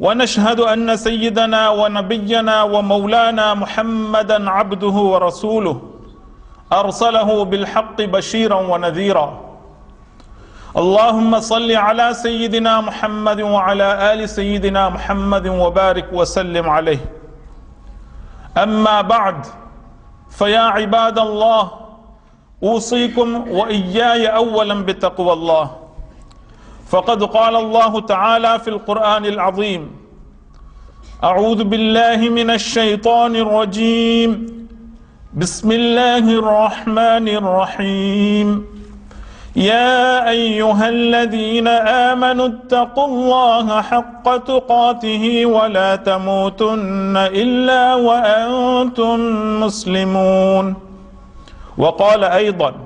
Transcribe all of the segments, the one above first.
ونشهد أن سيدنا ونبينا ومولانا محمدا عبده ورسوله. أرسله بالحق بشيرا ونذيرا. اللهم صل على سيدنا محمد وعلى آل سيدنا محمد وبارك وسلم عليه. أما بعد فيا عباد الله أوصيكم وإياي أولا بتقوى الله. فقد قال الله تعالى في القرآن العظيم أعوذ بالله من الشيطان الرجيم. بسم الله الرحمن الرحيم. يا أيها الذين آمنوا اتقوا الله حق تقاته ولا تموتن إلا وأنتم مسلمون. وقال أيضا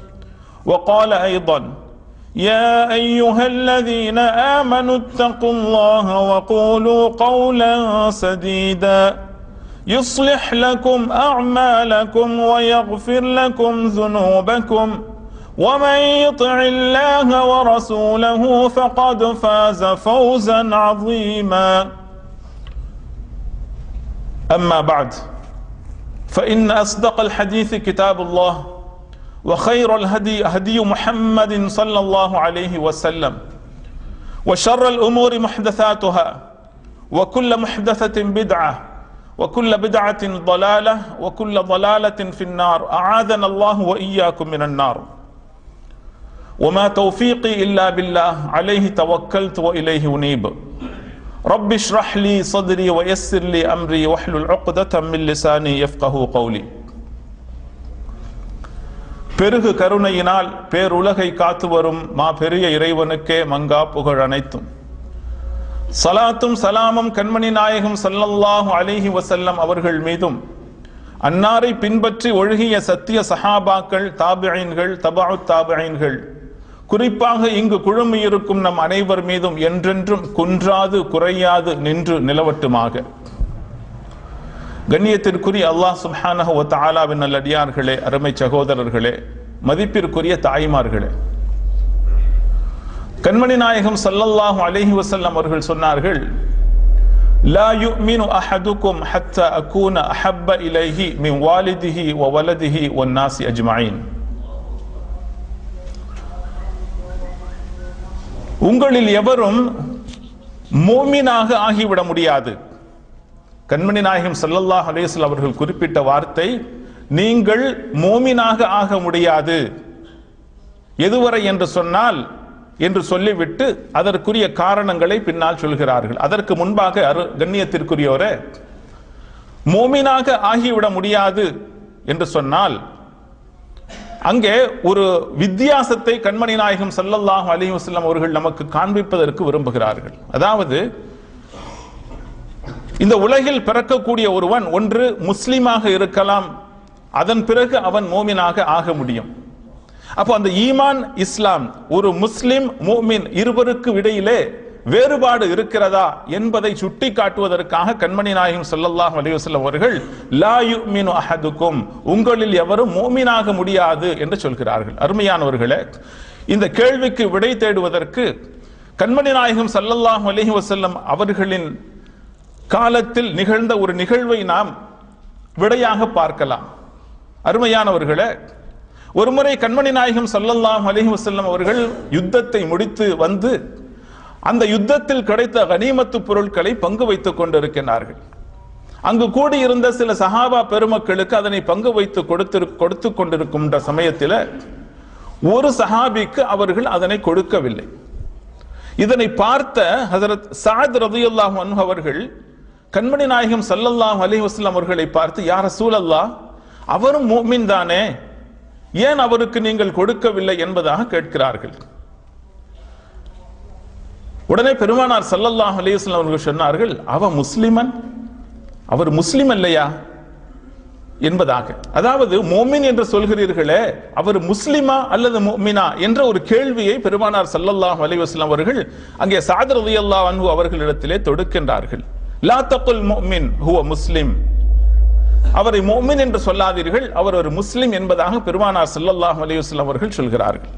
وقال أيضا يا أيها الذين آمنوا اتقوا الله وقولوا قولا سديدا. يصلح لكم أعمالكم ويغفر لكم ذنوبكم. ومن يطع الله ورسوله فقد فاز فوزا عظيما. أما بعد فإن أصدق الحديث كتاب الله. وخير الهدي هدي محمد صلى الله عليه وسلم. وشر الأمور محدثاتها وكل محدثة بدعة وكل بدعة ضلالة وكل ضلالة في النار. أعاذنا الله وإياكم من النار. وما توفيقي إلا بالله عليه توكلت وإليه أنيب. رب اشرح لي صدري ويسر لي أمري واحلل عقدة من لساني يفقه قولي. பெருகு கருணையினால் பேருலகை காத்து வரும் மா பெரிய இறைவனுக்கே மங்கா புகழ் அனைத்தும். சலாத்தும் சலாமும் கண்மணி நாயகம் சல்லல்லாஹு அலிஹி வசல்லம் அவர்கள் மீதும் அன்னாரை பின்பற்றி ஒழுகிய சத்திய சஹாபாக்கள் தாபியன்கள் தபாவு தாபியன்கள் குறிப்பாக இங்கு குழுமையிருக்கும் நம் அனைவர் மீதும் என்றென்றும் குன்றாது குறையாது நின்று நிலவட்டுமாக. கண்ணியத்திற்குரிய அல்லாஹ் சுப்ஹானஹு ஒ தாலாவின் நல்லடியார்களே அருமை சகோதரர்களே மதிப்பிற்குரிய தாய்மார்களே. கண்மணி நாயகம் சல்லல்லாஹு அலைஹி வசல்லம் அவர்கள் சொன்னார்கள் லா யுமினு அஹதுக்கும் ஹத்த அகூன அஹப்ப இலைஹி மின் வாலிதிஹி வ வலதிஹி ஒன் நாசி அஜ்மாயின். உங்களில் எவரும் மோமினாக ஆகிவிட முடியாது. கண்மணி நாயகம் சல்லல்லாஹ் அலேஸ்வல் அவர்கள் குறிப்பிட்ட வார்த்தை நீங்கள் மோமினாக ஆக முடியாது. எதுவரை என்று சொன்னால் என்று சொல்லிவிட்டு அதற்குரிய காரணங்களை பின்னால் சொல்கிறார்கள். அதற்கு முன்பாக அரு கண்ணியத்திற்குரியோரே மோமினாக ஆகிவிட முடியாது என்று சொன்னால் அங்கே ஒரு வித்தியாசத்தை கண்மணி நாயகம் சல்லல்லாஹ் அலி வசல்லம் அவர்கள் நமக்கு காண்பிப்பதற்கு விரும்புகிறார்கள். அதாவது இந்த உலகில் பிறக்கக்கூடிய ஒருவன் ஒன்று முஸ்லீமாக இருக்கலாம். அதன் பிறகு அவன் மோமினாக ஆக முடியும். அப்போ அந்த ஈமான் இஸ்லாம் ஒரு முஸ்லிம் மோமின் இருவருக்கு இடையிலே வேறுபாடு இருக்கிறதா என்பதை சுட்டி காட்டுவதற்காக கண்மணி நாயகம் சொல்லல்லாஹ் அலிவசல்லம் அவர்கள் லா யுமினு அஹதுக்கும் உங்களில் எவரும் மோமினாக முடியாது என்று சொல்கிறார்கள். அருமையானவர்களே இந்த கேள்விக்கு விடை தேடுவதற்கு கண்மணி நாயகம் சல்லல்லாஹ் அலஹி வசல்லம் அவர்களின் காலத்தில் நிகழ்ந்த ஒரு நிகழ்வை நாம் விடையாக பார்க்கலாம். அருமையானவர்களே ஒருமுறை கண்மணி நாயகம் சல்லல்லாஹ் அலஹி வசல்லம் அவர்கள் யுத்தத்தை முடித்து வந்து அந்த யுத்தத்தில் கிடைத்த கனிமத்து பொருட்களை பங்கு வைத்துக் கொண்டிருக்கிறார்கள். அங்கு கூடியிருந்த சில சஹாபா பெருமக்களுக்கு அதனை பங்கு வைத்து கொடுத்து கொடுத்து கொண்டிருக்கும் சமயத்தில் ஒரு சஹாபிக்கு அவர்கள் அதனை கொடுக்கவில்லை. இதனை பார்த்த ஹசரத் சாத் ரதியுல்லாஹ் அவர்கள் கண்மணி நாயகம் சல்லல்லாஹ் அலி வஸ்லாம் அவர்களை பார்த்து யார சூழல்லா அவரும் மோமின் தானே? ஏன் அவருக்கு நீங்கள் கொடுக்கவில்லை என்பதாக கேட்கிறார்கள். உடனே பெருமானார் சல்லல்லாஹ் அலைஹி அவர்கள் சொன்னார்கள் அவ முஸ்லிமன்? அவர் முஸ்லிம் இல்லையா என்பதாக. அதாவது மோமின் என்று சொல்கிறீர்களே அவர் முஸ்லிமா அல்லது மோமினா? என்ற ஒரு கேள்வியை பெருமானார் சல்லல்லாஹ் அலைஹி அவர்கள் அங்கே சாதர் உதயல்லா அன்பு அவர்களிடத்திலே தொடுக்கின்றார்கள். லாத்தகுல் முஹ்மின் ஹுவ முஸ்லிம். அவரை மோமின் என்று சொல்லாதீர்கள் அவர் ஒரு முஸ்லிம் என்பதாக பெருமானார் செல்லல்லாஹ் அலைஹி அவர்கள் சொல்கிறார்கள்.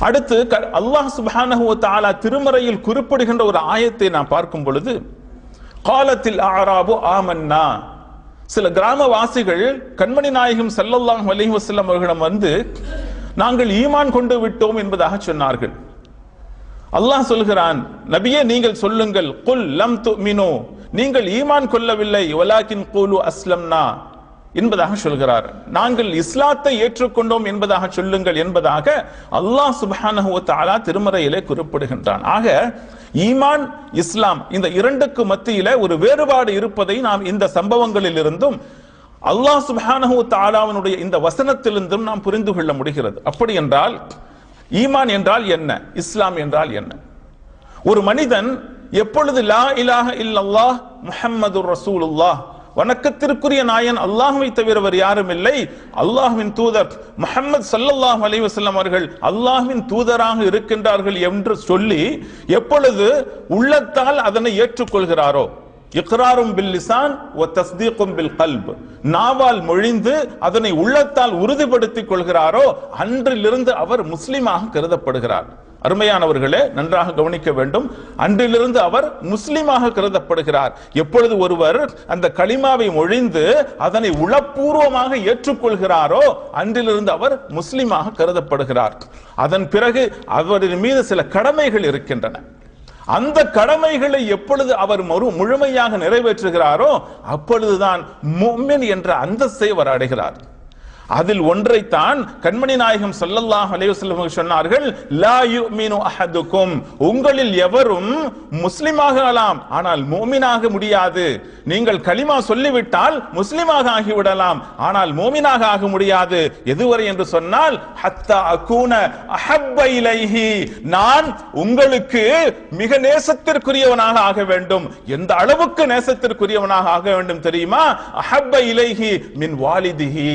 அடுத்து க- அல்லாஹ் சுப்ஹானஹு தாலா திருமறையில் குறிப்பிடுகின்ற ஒரு ஆயத்தை நான் பார்க்கும் பொழுது காலத்தில் ஆராபு ஆமன்னா. சில கிராமவாசிகள் கண்மணி நாயகம் செல்லல்லாஹ் அலைஹி அவர்களிடம் வந்து நாங்கள் ஈமான் கொண்டு விட்டோம் என்பதாக சொன்னார்கள். அல்லாஹ் சொல்கிறான் நபியே நீங்கள் சொல்லுங்கள். குல் லம் துமினு. நீங்கள் ஈமான் கொள்ளவில்லை. வலாக்கின் கூலு அஸ்லம்னா. என்பதாக சொல்கிறார். நாங்கள் இஸ்லாத்தை ஏற்றுக்கொண்டோம் என்பதாக சொல்லுங்கள் என்பதாக அல்லாஹ் சுப்ஹானஹு திருமறையிலே குறிப்பிடுகின்றான். ஆக ஈமான் இஸ்லாம் இந்த இரண்டுக்கு மத்தியில ஒரு வேறுபாடு இருப்பதை நாம் இந்த சம்பவங்களில் இருந்தும் அல்லாஹ் சுப்ஹானஹு வ இந்த வசனத்திலிருந்தும் நாம் புரிந்து கொள்ள முடிகிறது. அப்படி என்றால் ஈமான் என்றால் என்ன? இஸ்லாம் என்றால் என்ன? ஒரு மனிதன் எப்பொழுது லா இலாக இல்லல்லாஹ் முஹம்மது ரசூலுல்லாஹ் வணக்கத்திற்குரிய நாயன் அல்லாஹுவை தவிர வேறு யாரும் இல்லை. அல்லாஹ்வின் தூதர் முஹம்மது சல்லல்லாஹ் அலைவசல்லம் அவர்கள் அல்லாஹ்வின் தூதராக இருக்கின்றார்கள் என்று சொல்லி எப்பொழுது உள்ளத்தால் அதனை ஏற்றுக்கொள்கிறாரோ இக்ராரும் பில் லிசான் வ தஸ்தீக்கும் பில் கல்ப். நாவால் மொழிந்து அதனை உள்ளத்தால் உறுதிப்படுத்திக் கொள்கிறாரோ அன்றிலிருந்து அவர் முஸ்லிமாக கருதப்படுகிறார். அருமையானவர்களே நன்றாக கவனிக்க வேண்டும். அன்றிலிருந்து அவர் முஸ்லிமாக கருதப்படுகிறார். எப்பொழுது ஒருவர் அந்த களிமாவை மொழிந்து அதனை உளப்பூர்வமாக ஏற்றுக்கொள்கிறாரோ அன்றிலிருந்து அவர் முஸ்லிமாக கருதப்படுகிறார். அதன் பிறகு அவரின் மீது சில கடமைகள் இருக்கின்றன. அந்த கடமைகளை எப்பொழுது அவர் மறு முழுமையாக நிறைவேற்றுகிறாரோ அப்பொழுதுதான் முஃமின் என்ற அந்தஸ்தை அவர் அடைகிறார் அதில் ஒன்றைத்தான் கண்மணி நாயகம் சல்லல்லாஹ் அலைவசல்லம் சொன்னார்கள் லா யுமினு அஹதுக்கும். உங்களில் எவரும் முஸ்லிமாகலாம் ஆனால் மோமினாக முடியாது. நீங்கள் கலிமா சொல்லிவிட்டால் முஸ்லிமாக ஆகிவிடலாம். ஆனால் மோமினாக ஆக முடியாது. எதுவரை என்று சொன்னால் ஹத்தா அகூன அஹப்ப இலைஹி. நான் உங்களுக்கு மிக நேசத்திற்குரியவனாக ஆக வேண்டும். எந்த அளவுக்கு நேசத்திற்குரியவனாக ஆக வேண்டும் தெரியுமா? அஹப்ப இலைஹி மின் வாலிதிஹி.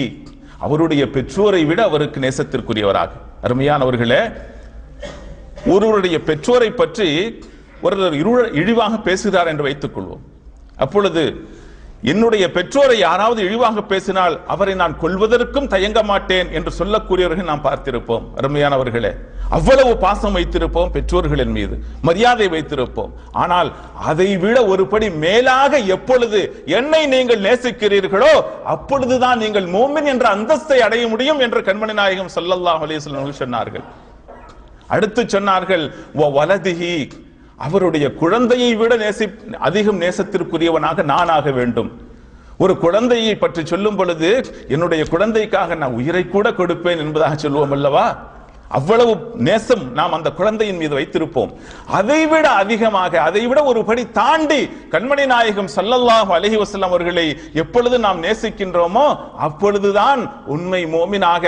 அவருடைய பெற்றோரை விட அவருக்கு நேசத்திற்குரியவராக. அருமையானவர்களே ஒருவருடைய பெற்றோரை பற்றி ஒருவர் இழிவாக பேசுகிறார் என்று வைத்துக் கொள்வோம் அப்பொழுது என்னுடைய பெற்றோரை யாராவது இழிவாக பேசினால் அவரை நான் கொல்வதற்கும் தயங்க மாட்டேன் என்று சொல்லக்கூடியவர்கள் நாம் பார்த்திருப்போம். அருமையானவர்களே அவ்வளவு பாசம் வைத்திருப்போம் பெற்றோர்களின் மீது மரியாதை வைத்திருப்போம். ஆனால் அதை விட ஒருபடி மேலாக எப்பொழுது என்னை நீங்கள் நேசிக்கிறீர்களோ அப்பொழுதுதான் நீங்கள் மோமின் என்ற அந்தஸ்தை அடைய முடியும் என்று கண்மணி நாயகம் சொல்லல்லா சொன்னார்கள். அடுத்து சொன்னார்கள் "வ அவருடைய குழந்தையை விட நேசி அதிகம் நேசத்திற்குரியவனாக நானாக வேண்டும். ஒரு குழந்தையை பற்றி சொல்லும் பொழுது என்னுடைய குழந்தைக்காக நான் உயிரை கூட கொடுப்பேன் என்பதாக சொல்லுவோம் அல்லவா? அவ்வளவு நேசம் நாம் அந்த குழந்தையின் மீது வைத்திருப்போம். அதைவிட அதிகமாக அதைவிட ஒரு படி தாண்டி கண்மணி நாயகம் ஸல்லல்லாஹு அலஹி வசல்லம் அவர்களை எப்பொழுது நாம் நேசிக்கின்றோமோ அப்பொழுதுதான் உண்மை மோமினாக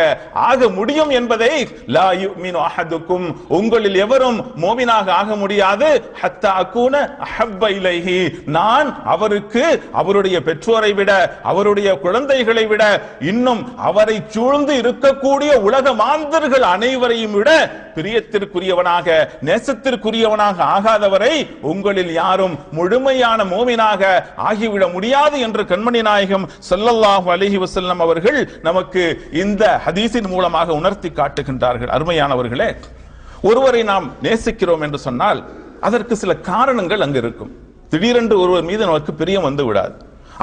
ஆக முடியும் என்பதை லா யுமினு அஹதுக்கும் உங்களில் எவரும் மோமினாக ஆக முடியாது. ஹத்தா அகூன அஹப்ப இலைஹி நான் அவருக்கு அவருடைய பெற்றோரை விட அவருடைய குழந்தைகளை விட இன்னும் அவரை சூழ்ந்து இருக்கக்கூடிய உலக மாந்தர்கள் அனைவரையும் விட பிரியத்திற்குரியவனாக நேசத்திற்குரியவனாக ஆகாதவரை உங்களில் யாரும் முழுமையான மோமினாக ஆகிவிட முடியாது என்று கண்மணி நாயகம் சொல்லல்லாஹு அலைஹி வசல்லம் அவர்கள் நமக்கு இந்த ஹதீஸின் மூலமாக உணர்த்தி காட்டுகின்றார்கள். அருமையானவர்களே ஒருவரை நாம் நேசிக்கிறோம் என்று சொன்னால் அதற்கு சில காரணங்கள் அங்கு இருக்கும். திடீரென்று ஒருவர் மீது நமக்கு பிரியம் வந்து விடாது.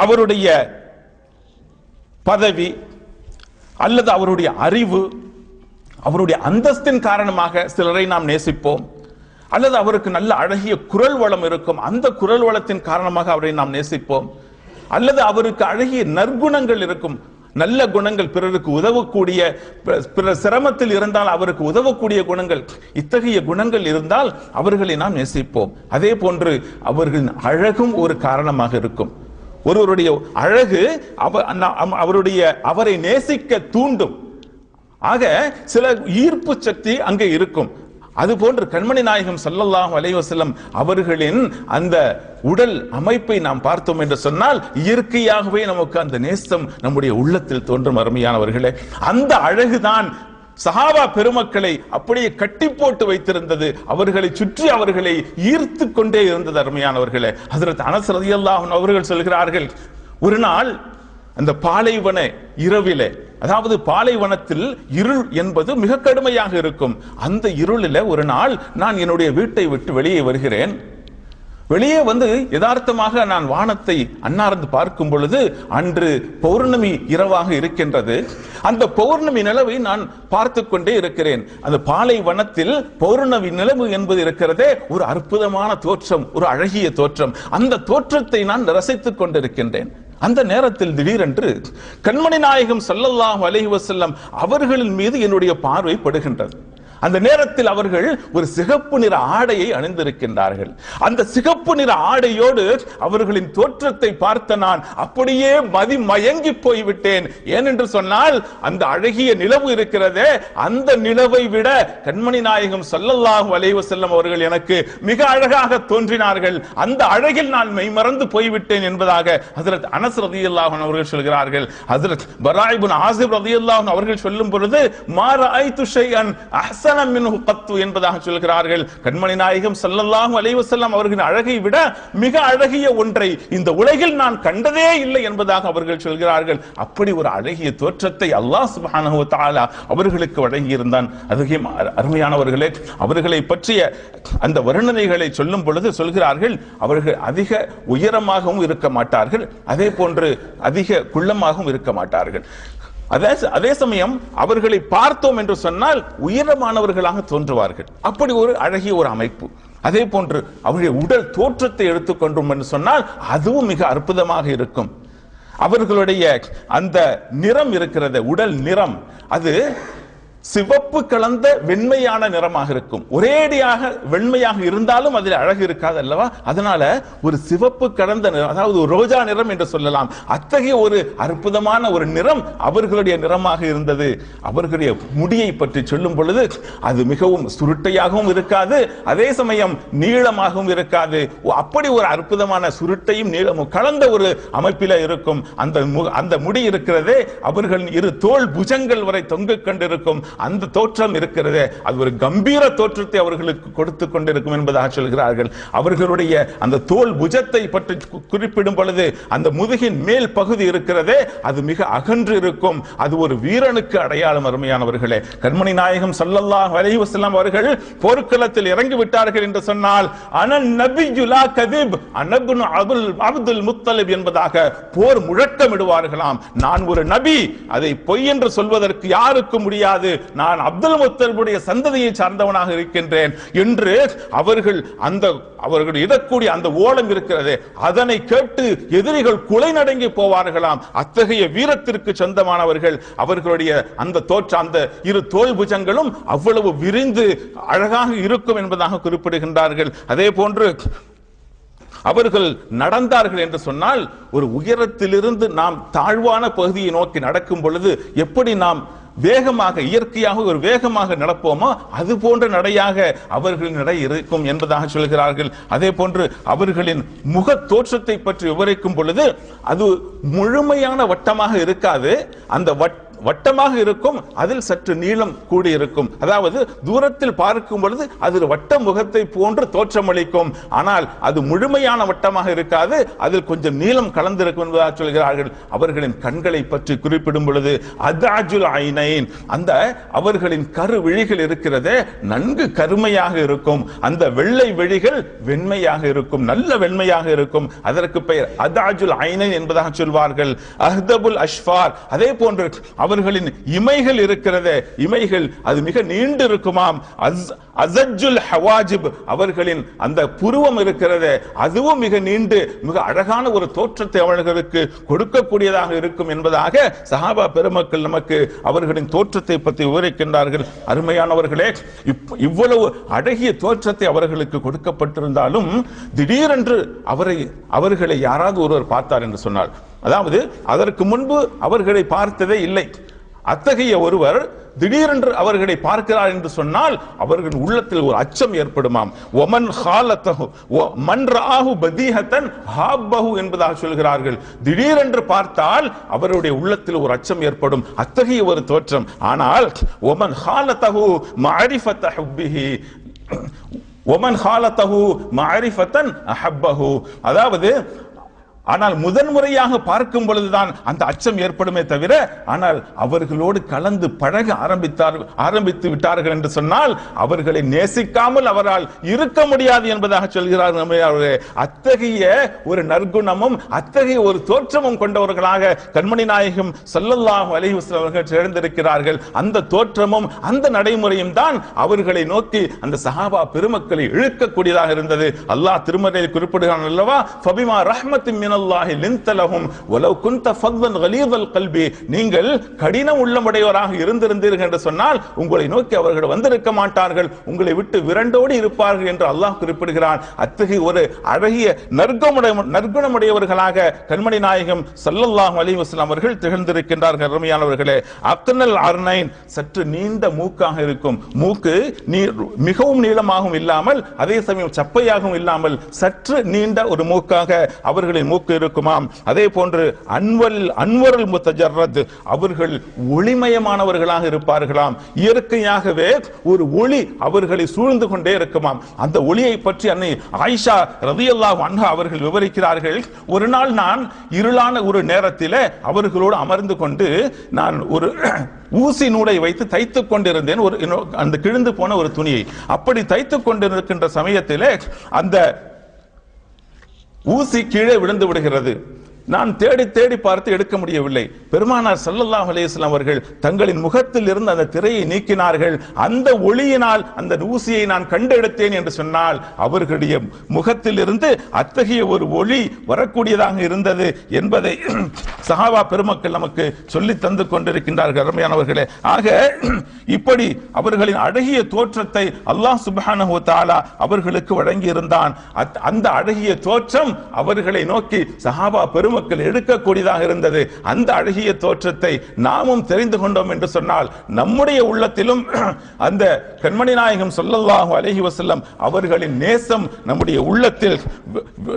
அவருடைய பதவி அல்லது அவருடைய அறிவு அவருடைய அந்தஸ்தின் காரணமாக சிலரை நாம் நேசிப்போம். அல்லது அவருக்கு நல்ல அழகிய குரல் வளம் இருக்கும். அந்த குரல் வளத்தின் காரணமாக அவரை நாம் நேசிப்போம். அல்லது அவருக்கு அழகிய நற்குணங்கள் இருக்கும். நல்ல குணங்கள் பிறருக்கு உதவக்கூடிய பிற- பிறர் சிரமத்தில் இருந்தால் அவருக்கு உதவக்கூடிய குணங்கள் இத்தகைய குணங்கள் இருந்தால் அவர்களை நாம் நேசிப்போம். அதே போன்று அவர்களின் அழகும் ஒரு காரணமாக இருக்கும். ஒருவருடைய அழகு அவருடைய அவரை நேசிக்க தூண்டும். ஆக சில ஈர்ப்பு சக்தி அங்கே இருக்கும். அது போன்று கண்மணி நாயகம் சல்லல்லாஹு அலைவசல்லம் அவர்களின் அந்த உடல் அமைப்பை நாம் பார்த்தோம் என்று சொன்னால் இயற்கையாகவே நமக்கு அந்த நேசம் நம்முடைய உள்ளத்தில் தோன்றும் அருமையானவர்களே. அந்த அழகுதான் சஹாபா பெருமக்களை அப்படியே கட்டி போட்டு வைத்திருந்தது. அவர்களை சுற்றி அவர்களை ஈர்த்து கொண்டே இருந்தது அருமையானவர்களே. அதற்கு அனஸ் அவர்கள் சொல்கிறார்கள் ஒரு நாள் அந்த பாலைவன இரவிலே அதாவது பாலைவனத்தில் இருள் என்பது மிக கடுமையாக இருக்கும். அந்த இருளில ஒரு நாள் நான் என்னுடைய வீட்டை விட்டு வெளியே வருகிறேன். வெளியே வந்து யதார்த்தமாக நான் வானத்தை அன்னார்ந்து பார்க்கும் பொழுது அன்று பௌர்ணமி இரவாக இருக்கின்றது. அந்த பௌர்ணமி நிலவை நான் பார்த்து கொண்டே இருக்கிறேன். அந்த பாலைவனத்தில் பௌர்ணமி நிலவு என்பது இருக்கிறதே ஒரு அற்புதமான தோற்றம் ஒரு அழகிய தோற்றம். அந்த தோற்றத்தை நான் ரசித்துக் கொண்டிருக்கின்றேன். அந்த நேரத்தில் திடீரென்று கண்மணி நாயகம் ஸல்லல்லாஹு அலஹி வசல்லம் அவர்களின் மீது என்னுடைய பார்வை படுகின்றது. அந்த நேரத்தில் அவர்கள் ஒரு சிகப்பு நிற ஆடையை அணிந்திருக்கின்றார்கள். அந்த சிகப்பு நிற ஆடையோடு அவர்களின் தோற்றத்தை பார்த்த நான் அப்படியே மதி மயங்கி போய்விட்டேன். ஏனென்று சொன்னால் அந்த அழகிய நிலவு இருக்கிறதே அந்த நிலவை விட கண்மணி நாயகம் ஸல்லல்லாஹு அலைஹி செல்லும் அவர்கள் எனக்கு மிக அழகாக தோன்றினார்கள். அந்த அழகில் நான் மெய்மறந்து போய்விட்டேன் என்பதாக ஹசரத் அனஸ் ரதி அல்லாஹன் அவர்கள் சொல்கிறார்கள். ஹசரத் பராய்புன் ஆசிப் ரதி அல்லாஹன் அவர்கள் சொல்லும் பொழுது துஷை ஷைஅன் அஹ்ஸன மின்ஹு கத்து என்பதாக சொல்கிறார்கள். கண்மணி நாயகம் ஸல்லல்லாஹு அலைவசல்லாம் அவர்களின் அழகை விட மிக அழகிய ஒன்றை இந்த உலகில் நான் கண்டதே இல்லை என்பதாக அவர்கள் சொல்கிறார்கள். அப்படி ஒரு அழகிய தோற்றத்தை அல்லாஹ் சுப்ஹானஹு வ தஆலா அவர்களுக்கு வழங்கியிருந்தான். அதுகே அருமையானவர்களே அவர்களை பற்றிய அந்த வர்ணனைகளை சொல்லும் பொழுது சொல்கிறார்கள் அவர்கள் அதிக உயரமாகவும் இருக்க மாட்டார்கள் அதே போன்று அதிக குள்ளமாகவும் இருக்க மாட்டார்கள். அதே அதே சமயம் அவர்களை பார்த்தோம் என்று சொன்னால் உயரமானவர்களாக தோன்றுவார்கள். அப்படி ஒரு அழகிய ஒரு அமைப்பு. அதே போன்று அவருடைய உடல் தோற்றத்தை எடுத்துக்கொண்டோம் என்று சொன்னால் அதுவும் மிக அற்புதமாக இருக்கும். அவர்களுடைய அந்த நிறம் இருக்கிறது உடல் நிறம். அது சிவப்பு கலந்த வெண்மையான நிறமாக இருக்கும். ஒரேடியாக வெண்மையாக இருந்தாலும் அதில் அழகு இருக்காது அல்லவா? அதனால ஒரு சிவப்பு கலந்த நிறம் அதாவது ரோஜா நிறம் என்று சொல்லலாம். அத்தகைய ஒரு அற்புதமான ஒரு நிறம் அவர்களுடைய நிறமாக இருந்தது. அவர்களுடைய முடியை பற்றி சொல்லும் பொழுது அது மிகவும் சுருட்டையாகவும் இருக்காது. அதே சமயம் நீளமாகவும் இருக்காது. ஓ, அப்படி ஒரு அற்புதமான சுருட்டையும் நீளமும் கலந்த ஒரு அமைப்பில இருக்கும். அந்த மு- அந்த முடி இருக்கிறதே அவர்கள் இரு தோல் புஜங்கள் வரை தொங்கு கொண்டிருக்கும். அந்த தோற்றம் இருக்கிறதே. அது ஒரு கம்பீர தோற்றத்தை அவர்களுக்கு கொடுத்து கொண்டிருக்கும் என்பதாக சொல்கிறார்கள். அவர்களுடைய அந்த தோல் புஜத்தை பற்றி குறிப்பிடும் பொழுது அந்த முதுகின் மேல் பகுதி இருக்கிறதே அது மிக அகன்று இருக்கும். அது ஒரு வீரனுக்கு அடையாளம் அருமையானவர்களே. கண்மணி நாயகம் சல்லல்லா அலைஹி அவர்கள் போர்க்களத்தில் இறங்கி விட்டார்கள் என்று சொன்னால் அனன் நபியுலா கதிப் அனபுன் அபுல் அப்துல் முத்தலிப் என்பதாக போர் முழக்கமிடுவார்களாம். நான் ஒரு நபி அதை பொய் என்று சொல்வதற்கு யாருக்கும் முடியாது. நான் அப்துல் முத்தலிபுடைய சந்ததியை சார்ந்தவனாக இருக்கின்றேன் என்று அவர்கள் அந்த அவர்கள் இடக்கூடிய அந்த ஓலம் இருக்கிறது அதனை கேட்டு எதிரிகள் குலை நடங்கி போவார்களாம். அத்தகைய வீரத்திற்கு சொந்தமானவர்கள் அவர்களுடைய அந்த தோற்ற அந்த இரு தோல் புஜங்களும் அவ்வளவு விரிந்து அழகாக இருக்கும் என்பதாக குறிப்பிடுகின்றார்கள். அதே போன்று அவர்கள் நடந்தார்கள் என்று சொன்னால் ஒரு உயரத்திலிருந்து நாம் தாழ்வான பகுதியை நோக்கி நடக்கும் பொழுது எப்படி நாம் வேகமாக இயற்கையாக ஒரு வேகமாக நடப்போமோ அது போன்ற நடையாக அவர்களின் நடை இருக்கும் என்பதாக சொல்கிறார்கள். அதே போன்று அவர்களின் முக தோற்றத்தை பற்றி விவரிக்கும் பொழுது அது முழுமையான வட்டமாக இருக்காது. அந்த வட்ட வட்டமாக இருக்கும் அதில் சற்று நீளம் கூடியிருக்கும். அதாவது தூரத்தில் பார்க்கும் பொழுது அது வட்ட முகத்தை போன்று தோற்றமளிக்கும். ஆனால் அது முழுமையான வட்டமாக இருக்காது அதில் கொஞ்சம் நீளம் கலந்திருக்கும் என்பதாக சொல்கிறார்கள். அவர்களின் கண்களை பற்றி குறிப்பிடும் பொழுது அதாஜுல் ஐனைன் அந்த அவர்களின் கரு விழிகள் இருக்கிறதே நன்கு கருமையாக இருக்கும். அந்த வெள்ளை விழிகள் வெண்மையாக இருக்கும் நல்ல வெண்மையாக இருக்கும். அதற்கு பெயர் அதாஜுல் ஐனைன் என்பதாக சொல்வார்கள். அஹ்தபுல் அஷ்பார் அதே போன்று அவர்களின் இமைகள் இருக்கிறதே. இமைகள் அது மிக நீண்டு இருக்குமாம் அசஜுல் ஹவாஜிப் அவர்களின் அந்த புருவம் இருக்கிறதே. அதுவும் மிக நீண்டு மிக அழகான ஒரு தோற்றத்தை அவர்களுக்கு கொடுக்கக்கூடியதாக இருக்கும் என்பதாக சஹாபா பெருமக்கள் நமக்கு அவர்களின் தோற்றத்தை பற்றி விவரிக்கின்றார்கள். அருமையானவர்களே இப்- இவ்வளவு அழகிய தோற்றத்தை அவர்களுக்கு கொடுக்கப்பட்டிருந்தாலும் திடீரென்று அவரை அவர்களை யாராவது ஒருவர் பார்த்தார் என்று சொன்னார் அதாவது அதற்கு முன்பு அவர்களை பார்த்ததே இல்லை. அத்தகைய ஒருவர் திடீரென்று அவர்களை பார்க்கிறார் என்று சொன்னால் அவர்கள் உள்ளத்தில் ஒரு அச்சம் ஏற்படுமாம். ஒமன் ஹாலத்தஹு ஒ- மன் ராஹு பதீஹத்தன் ஹாப்பஹு என்பதாக சொல்கிறார்கள். திடீரென்று பார்த்தால் அவருடைய உள்ளத்தில் ஒரு அச்சம் ஏற்படும். அத்தகைய ஒரு தோற்றம். ஆனால் ஒமன் ஹாலத்தகு மஅரிஃபத்த ஹுப்பிஹி ஒமன் ஹாலத்தகு மஅரிஃபத்தன் அஹப்பஹு அதாவது ஆனால் முதன்முறையாக பார்க்கும் பொழுதுதான் அந்த அச்சம் ஏற்படுமே தவிர ஆனால் அவர்களோடு கலந்து பழக ஆரம்பித்தார் ஆரம்பித்து விட்டார்கள் என்று சொன்னால் அவர்களை நேசிக்காமல் அவரால் இருக்க முடியாது என்பதாக சொல்கிறார் நம்முடைய அத்தகைய ஒரு நற்குணமும் அத்தகைய ஒரு தோற்றமும் கொண்டவர்களாக கண்மணி நாயகம் ஸல்லல்லாஹு அலைஹி அவர்கள் சேர்ந்திருக்கிறார்கள். அந்த தோற்றமும் அந்த நடைமுறையும் தான் அவர்களை நோக்கி அந்த சஹாபா பெருமக்களை இழுக்கக்கூடியதாக இருந்தது. அல்லாஹ் திருமறையில் குறிப்பிடுகிறான் அல்லவா ஃபபிமா ரஹ்மத்தின் மினல்லாஹி லிந்தலஹும் வலவ் குந்த ஃபத்தன் கலீதல் கல்வி நீங்கள் கடினம் உள்ளமுடையவராக இருந்திருந்தீர்கள் என்று சொன்னால் உங்களை நோக்கி அவர்கள் வந்திருக்க மாட்டார்கள். உங்களை விட்டு விரண்டோடி இருப்பார்கள் என்று அல்லாஹ் குறிப்பிடுகிறான். அத்தகைய ஒரு அழகிய நற்குணமுடைய நற்குணமுடையவர்களாக கண்மணி நாயகம் ஸல்லல்லாஹு அலி வஸ்லாம் அவர்கள் திகழ்ந்திருக்கின்றார்கள் அருமையானவர்களே. அக்னல் அர்னைன் சற்று நீண்ட மூக்காக இருக்கும். மூக்கு மிகவும் நீளமாகவும் இல்லாமல் அதே சமயம் சப்பையாகவும் இல்லாமல் சற்று நீண்ட ஒரு மூக்காக அவர்களின் மூக்கு இருக்குமாம். அதே போன்று அன்வல் அன்வரல் முத்தஜர்ரத் அவர்கள் ஒளிமயமானவர்களாக இருப்பார்களாம். இயற்கையாகவே ஒரு ஒளி அவர்களை சூழ்ந்து கொண்டே இருக்குமாம். அந்த ஒளியை பற்றி அன்னை ஆயிஷா ரதியல்லாஹு அன்ஹா அவர்கள் விவரிக்கிறார்கள். ஒரு நாள் நான் இருளான ஒரு நேரத்திலே அவர்களோடு அமர்ந்து கொண்டு நான் ஒரு ஊசி நூலை வைத்து தைத்துக் கொண்டிருந்தேன். ஒரு அந்த கிழிந்து போன ஒரு துணியை. அப்படி தைத்துக் கொண்டிருக்கின்ற சமயத்திலே அந்த ஊசி கீழே விழுந்து விடுகிறது. நான் தேடி தேடி பார்த்து எடுக்க முடியவில்லை. பெருமானார் சல்லல்லாஹ் அலேஸ்லாம் அவர்கள் தங்களின் முகத்தில் இருந்து அந்த திரையை நீக்கினார்கள். அந்த ஒளியினால் அந்த ஊசியை நான் கண்டெடுத்தேன் என்று சொன்னால் அவர்களுடைய முகத்தில் இருந்து அத்தகைய ஒரு ஒளி வரக்கூடியதாக இருந்தது என்பதை சஹாபா பெருமக்கள் நமக்கு சொல்லி தந்து கொண்டிருக்கின்றார்கள் அருமையானவர்களே. ஆக இப்படி அவர்களின் அழகிய தோற்றத்தை அல்லாஹ் சுப்ஹானஹு தாலா அவர்களுக்கு வழங்கியிருந்தான். அந்த அழகிய தோற்றம் அவர்களை நோக்கி சஹாபா பெருமக்கள் எடுக்கக்கூடியதாக இருந்தது. அந்த அழகிய தோற்றத்தை நாமும் தெரிந்து கொண்டோம் என்று சொன்னால் நம்முடைய உள்ளத்திலும் அந்த கண்மணி நாயகம் ஸல்லல்லாஹு அலைஹி வசல்லம் அவர்களின் நேசம் நம்முடைய உள்ளத்தில்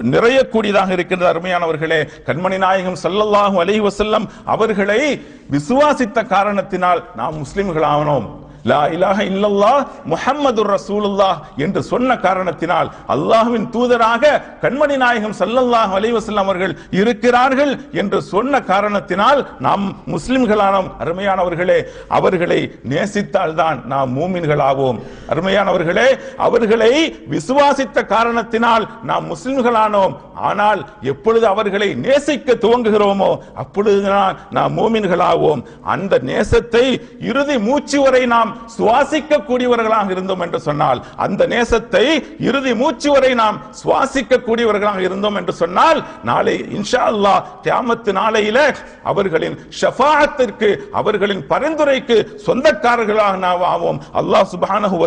நிறையக்கூடியதாக இருக்கின்ற அருமையானவர்களே கண்மணி நாயகம் ஸல்லல்லாஹு அலைஹி வசல்லம் அவர்களை விசுவாசித்த காரணத்தினால் நாம் முஸ்லிம்கள் ஆனோம். லா இலாக இல்லல்லா முஹம்மது ரசூலுல்லாஹ் என்று சொன்ன காரணத்தினால் அல்லாஹ்வின் தூதராக கண்மணி நாயகம் சல்லல்லாஹ் அலைஹி அவர்கள் இருக்கிறார்கள் என்று சொன்ன காரணத்தினால் நாம் முஸ்லிம்களான அருமையானவர்களே அவர்களை நேசித்தால் தான் நாம் மூமின்களாவோம். அருமையானவர்களே அவர்களை விசுவாசித்த காரணத்தினால் நாம் முஸ்லிம்களானோம். ஆனால் எப்பொழுது அவர்களை நேசிக்க துவங்குகிறோமோ அப்பொழுதுதான் நாம் மூமின்களாவோம். அந்த நேசத்தை இறுதி மூச்சு வரை நாம் சுவாசிக்க கூடியவர்களாக இருந்தோம் என்று சொன்னால் அந்த நேசத்தை இறுதி மூச்சு வரை நாம் சுவாசிக்க கூடியவர்களாக இருந்தோம் என்று சொன்னால் நாளை இன்ஷா அல்லா தியாமத்து நாளையில அவர்களின் ஷஃபாஅத்திற்கு அவர்களின் பரிந்துரைக்கு சொந்தக்காரர்களாக நாம் ஆவோம். அல்லாஹ் சுப்ஹானஹு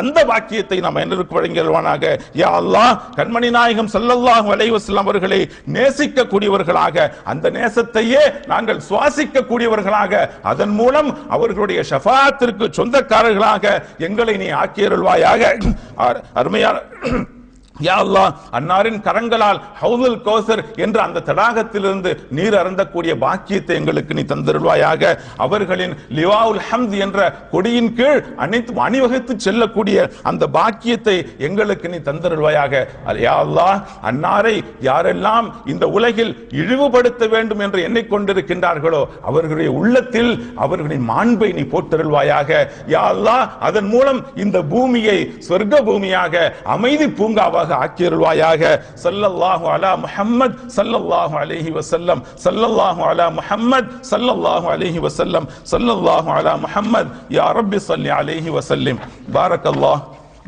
அந்த வாக்கியத்தை நாம் என்னருக்கு வழங்கியல்வானாக யா அல்லாஹ் கண்மணி நாயகம் ஸல்லல்லாஹு அலைஹி அவர்களை நேசிக்க கூடியவர்களாக அந்த நேசத்தையே நாங்கள் சுவாசிக்க கூடியவர்களாக அதன் மூலம் அவர்களுடைய ஷஃபாத்திற்கு சொந்தக்காரர்களாக எங்களை நீ ஆக்கியருள்வாயாக அருமையான அன்னாரின் கரங்களால் ஹவுதுல் கோசர் என்ற அந்த தடாகத்திலிருந்து நீர் அருந்தக்கூடிய பாக்கியத்தை எங்களுக்கு நீ தந்திருவாயாக அவர்களின் லிவாவுல் ஹம்த் என்ற கொடியின் கீழ் அனைத்து அணிவகுத்து செல்லக்கூடிய அந்த பாக்கியத்தை எங்களுக்கு நீ தந்திருவாயாக யா அல்லாஹ் அன்னாரை யாரெல்லாம் இந்த உலகில் இழிவுபடுத்த வேண்டும் என்று எண்ணிக்கொண்டிருக்கின்றார்களோ அவர்களுடைய உள்ளத்தில் அவர்களின் மாண்பை நீ போட்டிருவாயாக யா அல்லாஹ் அதன் மூலம் இந்த பூமியை சொர்க்க பூமியாக அமைதி பூங்காவாக நிறைவாக ஆக்கியருள்வாயாக சல்லல்லாஹு அலா முஹம்மத் சல்லல்லாஹு அலைஹி வஸல்லம் சல்லல்லாஹு அலா முஹம்மத் சல்லல்லாஹு அலைஹி வஸல்லம் சல்லல்லாஹு அலா முஹம்மத் யா ரப்பி ஸல்லி அலைஹி வஸல்லிம் பாரக்கல்லாஹ்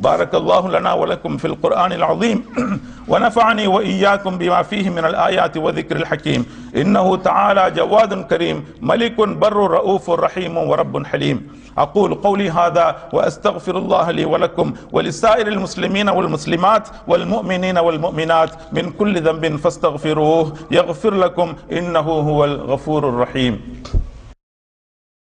بارك الله لنا ولكم في القرآن العظيم. ونفعني وإياكم بما فيه من الآيات وذكر الحكيم. إنه تعالى جواد كريم ملك بر رؤوف رحيم ورب حليم. أقول قولي هذا وأستغفر الله لي ولكم ولسائر المسلمين والمسلمات والمؤمنين والمؤمنات من كل ذنب فاستغفروه يغفر لكم إنه هو الغفور الرحيم.